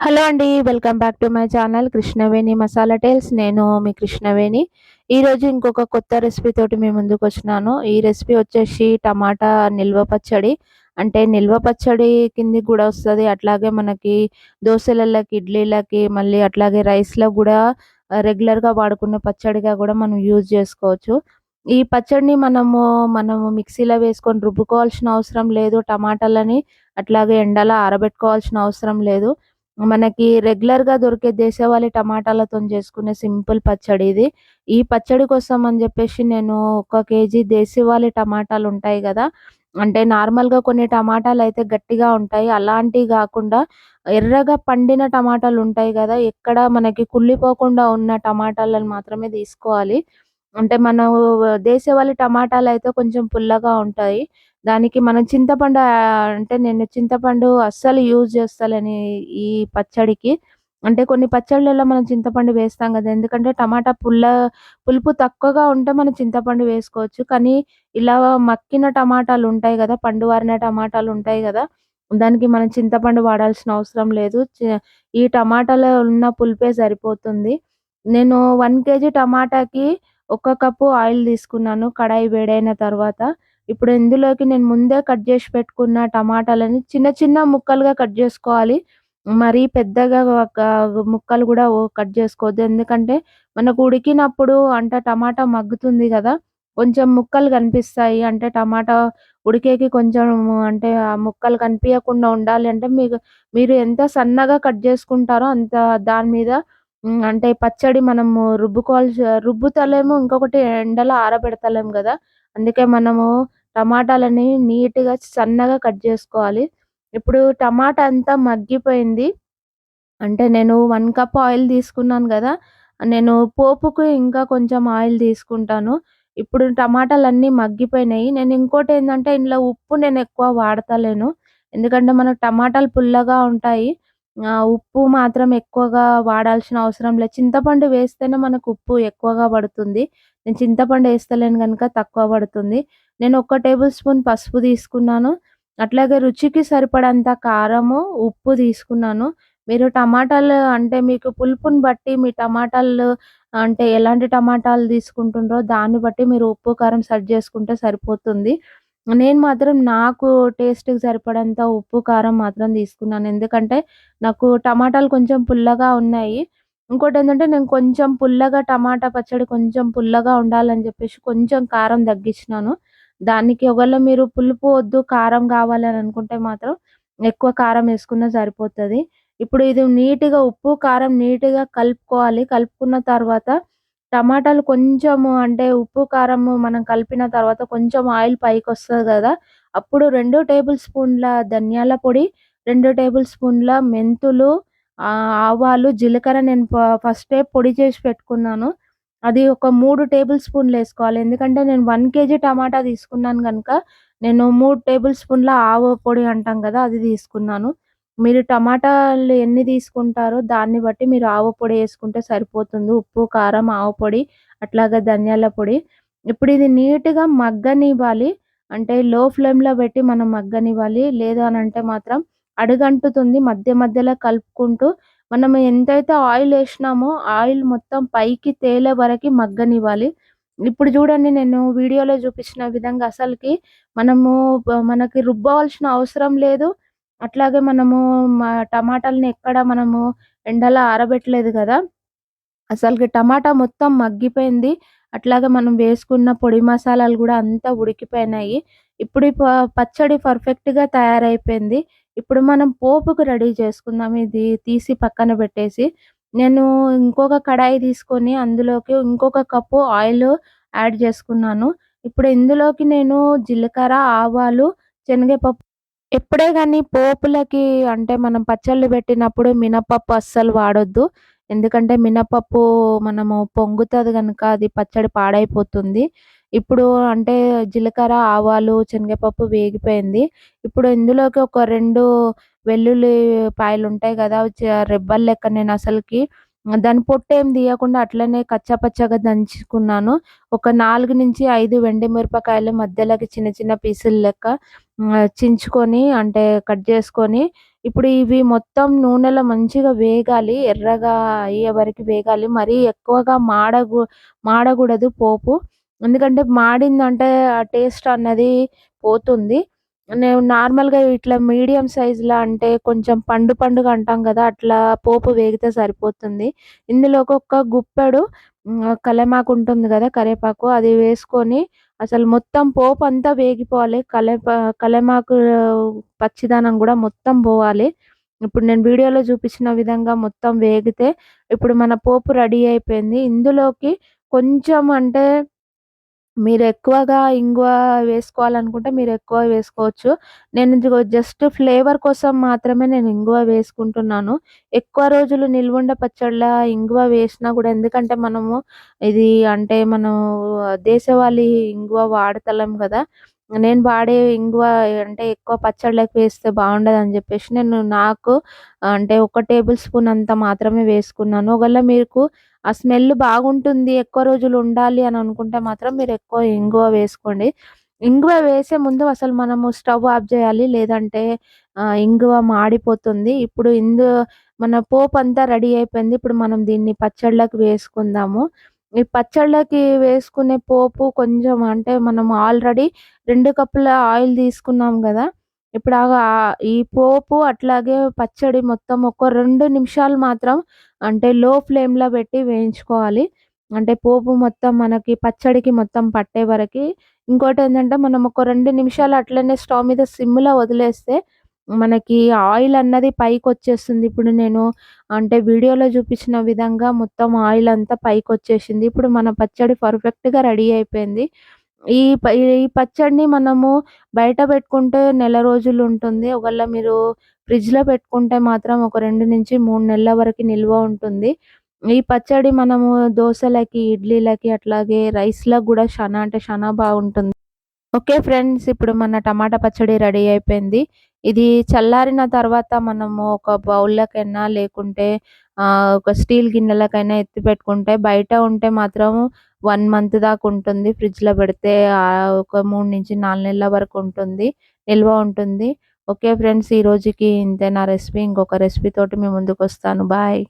Hello అండి welcome back to my channel Krishnaveni masala tales. నేను మీ కృష్ణవేణి. ఈరోజు ఇంకొక కొత్త రెసిపీ తోటి మీ ముందుకు వచ్చినాను. ఈ రెసిపీ వచ్చేసి టమాటా నిల్వ పచ్చడి. అంటే నిల్వ పచ్చడి కింది కూడా వస్తుంది. అట్లాగే మనకి దోశలకి ఇడ్లీలకి మళ్ళీ అట్లాగే రైస్లో కూడా రెగ్యులర్గా వాడుకునే పచ్చడిగా కూడా మనం యూజ్ చేసుకోవచ్చు. ఈ పచ్చడిని మనము మనము మిక్సీలో వేసుకొని రుబ్బుకోవాల్సిన అవసరం లేదు. టమాటాలని అట్లాగే ఎండలో ఆరబెట్టుకోవాల్సిన అవసరం లేదు. మనకి రెగ్యులర్గా దొరికే దేశవాళీ టమాటాలతో చేసుకునే సింపుల్ పచ్చడి ఇది. ఈ పచ్చడి కోసం అని చెప్పేసి నేను ఒక కేజీ దేశవాళీ టమాటాలు ఉంటాయి కదా అంటే నార్మల్గా కొన్ని టమాటాలు అయితే గట్టిగా ఉంటాయి. అలాంటివి కాకుండా ఎర్రగా పండిన టమాటాలు ఉంటాయి కదా ఎక్కడ మనకి కుళ్ళిపోకుండా ఉన్న టమాటాలను మాత్రమే తీసుకోవాలి. అంటే మనం దేశవాళీ టమాటాలు అయితే కొంచెం పుల్లగా ఉంటాయి. దానికి మనం చింతపండు అంటే నేను చింతపండు అస్సలు యూజ్ చేస్తలేను ఈ పచ్చడికి. అంటే కొన్ని పచ్చళ్ళలో మనం చింతపండు వేస్తాం కదా ఎందుకంటే టమాటా పుల్ల పులుపు తక్కువగా ఉంటే మనం చింతపండు వేసుకోవచ్చు. కానీ ఇలా మక్కిన టమాటాలు ఉంటాయి కదా పండు వారిన టమాటాలు ఉంటాయి కదా దానికి మనం చింతపండు వాడాల్సిన అవసరం లేదు. ఈ టమాటాలో ఉన్న పులుపే సరిపోతుంది. నేను వన్ కేజీ టమాటాకి ఒక కప్పు ఆయిల్ తీసుకున్నాను కడాయి వేడైన తర్వాత. ఇప్పుడు ఇందులోకి నేను ముందే కట్ చేసి పెట్టుకున్న టమాటాలని చిన్న చిన్న ముక్కలుగా కట్ చేసుకోవాలి. మరీ పెద్దగా ముక్కలు కూడా కట్ చేసుకోవద్దు. ఎందుకంటే మనకు ఉడికినప్పుడు అంటే టమాటా మగ్గుతుంది కదా కొంచెం ముక్కలు కనిపిస్తాయి. అంటే టమాటా ఉడికేకి కొంచెం అంటే ఆ ముక్కలు కనిపించకుండా ఉండాలి అంటే మీకు మీరు ఎంత సన్నగా కట్ చేసుకుంటారో అంత దాని మీద అంటే పచ్చడి మనము రుబ్బుకోవాల్సి రుబ్బుతలేము ఇంకొకటి ఎండలో ఆరబెడతలేము కదా. అందుకే మనము టమాటాలని నీట్గా సన్నగా కట్ చేసుకోవాలి. ఇప్పుడు టమాటా అంతా మగ్గిపోయింది. అంటే నేను వన్ కప్ ఆయిల్ తీసుకున్నాను కదా. నేను పోపుకు ఇంకా కొంచెం ఆయిల్ తీసుకుంటాను. ఇప్పుడు టమాటాలు అన్నీ మగ్గిపోయినాయి. నేను ఇంకోటి ఏంటంటే ఇందులో ఉప్పు నేను ఎక్కువ వాడతలేను. ఎందుకంటే మనకు టమాటాలు పుల్లగా ఉంటాయి. ఉప్పు మాత్రం ఎక్కువగా వాడాల్సిన అవసరం లేదు చింతపండు వేస్తేనే మనకు ఉప్పు ఎక్కువగా పడుతుంది. నేను చింతపండు వేస్తలేను కనుక తక్కువ పడుతుంది. నేను ఒక టేబుల్ స్పూన్ పసుపు తీసుకున్నాను. అట్లాగే రుచికి సరిపడంత కారము ఉప్పు తీసుకున్నాను. మీరు టమాటాలు అంటే మీకు పులుపుని బట్టి మీ టమాటాలు అంటే ఎలాంటి టమాటాలు తీసుకుంటుండ్రో దాన్ని బట్టి మీరు ఉప్పు కారం సెట్ చేసుకుంటే సరిపోతుంది. నేను మాత్రం నాకు టేస్ట్‌కి సరిపడంత ఉప్పు, కారం మాత్రం తీసుకున్నాను. ఎందుకంటే నాకు టమాటాలు కొంచెం పుల్లగా ఉన్నాయి. ఇంకోటేంటంటే నేను కొంచెం పుల్లగా టమాటా పచ్చడి కొంచెం పుల్లగా ఉండాలని చెప్పేసి కొంచెం కారం తగ్గించినాను. దానికి ఒకవేళ మీరు పులుపు వద్దు, కారం కావాలని అనుకుంటే మాత్రం ఎక్కువ కారం వేసుకున్న సరిపోతది. ఇప్పుడు ఇది నీట్‌గా ఉప్పు, కారం నీట్‌గా కలుపుకోవాలి. కలుపుకున్న తర్వాత టమాటాలు కొంచెము అంటే ఉప్పు, కారము మనం కలిపిన తర్వాత కొంచెం ఆయిల్ పైకొస్తది కదా అప్పుడు రెండు టేబుల్ స్పూన్ల ధనియాల పొడి, రెండు టేబుల్ స్పూన్ల మెంతులు, ఆవాలు, జీలకర్ర నేను ఫస్టే పొడి చేసి పెట్టుకున్నాను. అది ఒక మూడు టేబుల్ స్పూన్లు వేసుకోవాలి ఎందుకంటే నేను వన్ కేజీ టమాటా తీసుకున్నాను కనుక నేను మూడు టేబుల్ స్పూన్ల ఆవ పొడి అంటాం కదా అది తీసుకున్నాను. మీరు టమాటాలు ఎన్ని తీసుకుంటారో దాన్ని బట్టి మీరు ఆవు పొడి వేసుకుంటే సరిపోతుంది. ఉప్పు కారం ఆవు పొడి అట్లాగే ధనియాల పొడి. ఇప్పుడు ఇది నీట్గా మగ్గనివ్వాలి. అంటే లో ఫ్లేమ్లో పెట్టి మనం మగ్గనివ్వాలి. లేదు అని అంటే మాత్రం అడుగంటుతుంది. మధ్య మధ్యలో కలుపుకుంటూ మనం ఎంతైతే ఆయిల్ వేసినామో ఆయిల్ మొత్తం పైకి తేలే వరకు మగ్గనివ్వాలి. ఇప్పుడు చూడండి నేను వీడియోలో చూపించిన విధంగా అసలుకి మనము మనకి రుబ్బవలసిన అవసరం లేదు. అట్లాగే మనము మా టమాటాలని ఎక్కడ మనము ఎండలో ఆరబెట్టలేదు కదా. అసలుకి టమాటా మొత్తం మగ్గిపోయింది. అట్లాగే మనం వేసుకున్న పొడి మసాలాలు కూడా అంతా ఉడికిపోయినాయి. ఇప్పుడు పచ్చడి పర్ఫెక్ట్గా తయారైపోయింది. ఇప్పుడు మనం పోపుకు రెడీ చేసుకుందాం. ఇది తీసి పక్కన పెట్టేసి. నేను ఇంకొక కడాయి తీసుకొని అందులోకి ఇంకొక కప్పు ఆయిల్ యాడ్ చేసుకున్నాను. ఇప్పుడు ఇందులోకి నేను జీలకర్ర ఆవాలు శనగపప్పు ఎప్పుడే కానీ పోపులకి అంటే మనం పచ్చళ్ళు పెట్టినప్పుడు మినపప్పు అస్సలు వాడొద్దు. ఎందుకంటే మినపప్పు మనము పొంగుతుంది కనుక అది పచ్చడి పాడైపోతుంది. ఇప్పుడు అంటే జీలకర్ర, ఆవాలు, శనగపప్పు వేగిపోయింది. ఇప్పుడు ఇందులోకి ఒక రెండు వెల్లుల్లి పాయలు ఉంటాయి కదా రెబ్బలు లెక్క నేను అసలుకి దాని పొట్టేం తీయకుండా అట్లనే కచ్చాపచ్చాగా దంచుకున్నాను. ఒక నాలుగు నుంచి ఐదు వెండి మిరపకాయలు మధ్యలోకి చిన్న చిన్న పీసులు లెక్క చించుకొని అంటే కట్ చేసుకొని ఇప్పుడు ఇవి మొత్తం నూనెలో మంచిగా వేగాలి ఎర్రగా అయ్యే వరకు వేగాలి. మరీ ఎక్కువగా మాడగు మాడకూడదు పోపు. ఎందుకంటే మాడిందంటే ఆ టేస్ట్ అన్నది పోతుంది. నేను నార్మల్గా ఇట్లా మీడియం సైజులో అంటే కొంచెం పండు పండుగ అంటాం కదా అట్లా పోపు వేగితే సరిపోతుంది. ఇందులో ఒక్కొక్క గుప్పెడు కలమాకు ఉంటుంది కదా కరివేపాకు అది వేసుకొని అసలు మొత్తం పోపు అంతా వేగిపోవాలి. కలప కలమాకు పచ్చిదనం కూడా మొత్తం పోవాలి. ఇప్పుడు నేను వీడియోలో చూపించిన విధంగా మొత్తం వేగితే ఇప్పుడు మన పోపు రెడీ అయిపోయింది. ఇందులోకి కొంచెం అంటే మీరు ఎక్కువగా ఇంగువ వేసుకోవాలనుకుంటే మీరు ఎక్కువ వేసుకోవచ్చు. నేను జస్ట్ ఫ్లేవర్ కోసం మాత్రమే నేను ఇంగువ వేసుకుంటున్నాను. ఎక్కువ రోజులు నిల్వుండ పచ్చళ్ళ ఇంగువ వేసినా కూడా ఎందుకంటే మనము ఇది అంటే మనం దేశవాళీ ఇంగువ వాడతలం కదా. నేను వాడే ఇంగువ అంటే ఎక్కువ పచ్చళ్ళకి వేస్తే బాగుండదు అని చెప్పేసి నేను నాకు అంటే ఒక టేబుల్ స్పూన్ అంత మాత్రమే వేసుకున్నాను. ఒకవేళ మీకు ఆ స్మెల్ బాగుంటుంది ఎక్కువ రోజులు ఉండాలి అని అనుకుంటే మాత్రం మీరు ఎక్కువ ఇంగువ వేసుకోండి. ఇంగువ వేసే ముందు అసలు మనము స్టవ్ ఆఫ్ చేయాలి లేదంటే ఇంగువ మాడిపోతుంది. ఇప్పుడు ఇందు మన పోపు అంతా రెడీ అయిపోయింది. ఇప్పుడు మనం దీన్ని పచ్చళ్ళకి వేసుకుందాము. ఈ పచ్చళ్ళకి వేసుకునే పోపు కొంచెం అంటే మనం ఆల్రెడీ రెండు కప్పుల ఆయిల్ తీసుకున్నాం కదా ఇప్పుడు ఈ పోపు అట్లాగే పచ్చడి మొత్తం ఒక రెండు నిమిషాలు మాత్రం అంటే లో ఫ్లేమ్లో పెట్టి వేయించుకోవాలి. అంటే పోపు మొత్తం మనకి పచ్చడికి మొత్తం పట్టే వరకు. ఇంకోటి ఏంటంటే మనం ఒక రెండు నిమిషాలు అట్లనే స్టవ్ మీద సిమ్లో వదిలేస్తే మనకి ఆయిల్ అన్నది పైకి వచ్చేస్తుంది ఇప్పుడు నేను అంటే వీడియోలో చూపించిన విధంగా మొత్తం ఆయిల్ అంతా పైకి వచ్చేసింది ఇప్పుడు మన పచ్చడి పర్ఫెక్ట్గా రెడీ అయిపోయింది. ఈ ఈ పచ్చడిని మనము బయట పెట్టుకుంటే నెల రోజులు ఉంటుంది. ఒకవేళ మీరు ఫ్రిడ్జ్లో పెట్టుకుంటే మాత్రం ఒక రెండు నుంచి మూడు నెలల వరకు నిల్వ ఉంటుంది. ఈ పచ్చడి మనము దోశలకి ఇడ్లీలకి అట్లాగే రైస్లకు కూడా చాలా అంటే చాలా బాగుంటుంది. ఓకే ఫ్రెండ్స్ ఇప్పుడు మన టమాటా పచ్చడి రెడీ అయిపోయింది. ఇది చల్లారిన తర్వాత మనము ఒక బౌల్లకైనా లేకుంటే ఒక స్టీల్ గిన్నెలకైనా ఎత్తి పెట్టుకుంటే బయట ఉంటే మాత్రం వన్ మంత్ దాకా ఉంటుంది. ఫ్రిడ్జ్లో పెడితే ఒక మూడు నుంచి నాలుగు నెలల వరకు ఉంటుంది. నిల్వ ఉంటుంది. ఓకే ఫ్రెండ్స్ ఈ రోజుకి ఇంతే నా రెసిపీ. ఇంకొక రెసిపీ తోటి మీ ముందుకు వస్తాను. బాయ్.